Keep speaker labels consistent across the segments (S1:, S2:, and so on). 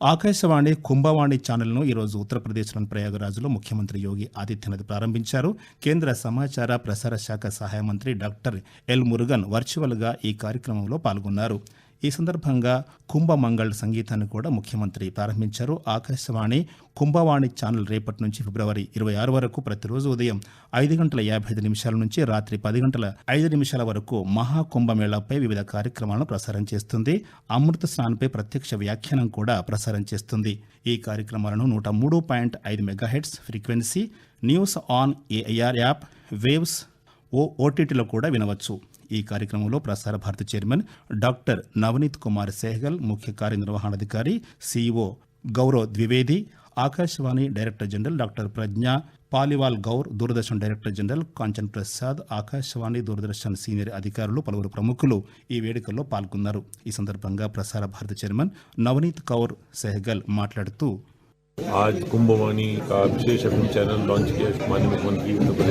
S1: ఆకాశవాణి కుంభవాణి ఛానల్ను ఈరోజు ఉత్తరప్రదేశ్లోని ప్రయాగరాజ్లో ముఖ్యమంత్రి యోగి ఆదిత్యనాథ్ ప్రారంభించారు. కేంద్ర సమాచార ప్రసార శాఖ సహాయ మంత్రి డాక్టర్ ఎల్ మురుగన్ వర్చువల్గా ఈ కార్యక్రమంలో పాల్గొన్నారు. ఈ సందర్భంగా కుంభమంగళ్ సంగీతాన్ని కూడా ముఖ్యమంత్రి ప్రారంభించారు. ఆకాశవాణి కుంభవాణి ఛానల్ రేపటి నుంచి ఫిబ్రవరి ఇరవై ఆరు వరకు ప్రతిరోజు ఉదయం ఐదు గంటల యాభై ఐదు నిమిషాల నుంచి రాత్రి పది గంటల ఐదు నిమిషాల వరకు మహాకుంభమేళాపై వివిధ కార్యక్రమాలను ప్రసారం చేస్తుంది. అమృత స్నాన్పై ప్రత్యక్ష వ్యాఖ్యానం కూడా ప్రసారం చేస్తుంది. ఈ కార్యక్రమాలను నూట మూడు పాయింట్ ఐదు megahertz frequency news on AIR app Waves ఓ ఓటీటీలో కూడా వినవచ్చు. ఈ కార్యక్రమంలో ప్రసార భారతి చైర్మన్ డాక్టర్ నవనీత్ కుమార్ సెహగల్ ముఖ్య కార్యనిర్వహణాధికారి CEO Gaurav Dwivedi Akashvani director general doctor Pragya Paliwal Gaur Doordarshan director general Kanchan Prasad Akashvani Doordarshan senior అధికారులు పలువురు ప్రముఖులు ఈ వేడుకల్లో పాల్గొన్నారు ఈ సందర్భంగా ప్రసార భారతి చైర్మన్ నవనీత్ కౌర్ సెహగల్ మాట్లాడుతూ
S2: आज कुंभवाणी का विशेष एफएम चैनल लॉन्च किया माननीय मुख्यमंत्री उत्तर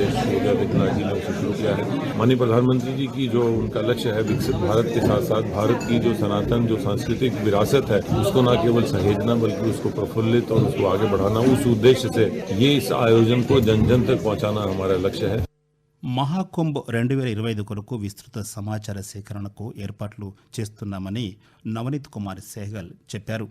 S2: किया है माननीय प्रधानमंत्री जी की जो उनका लक्ष्य है विकसित भारत के साथ साथ भारत की जो सनातन जो सांस्कृतिक विरासत है उसको न केवल सहेजना बल्कि उसको प्रफुल्लित और उसको आगे बढ़ाना उस उद्देश्य से ये इस आयोजन को जन जन तक पहुंचाना हमारा लक्ष्य है
S1: మహాకుంభ్ రెండు వేల ఇరవై ఐదు కొరకు విస్తృత సమాచార సేకరణకు ఏర్పాట్లు చేస్తున్నామని నవనీత్ కుమార్ సెహగల్ చెప్పారు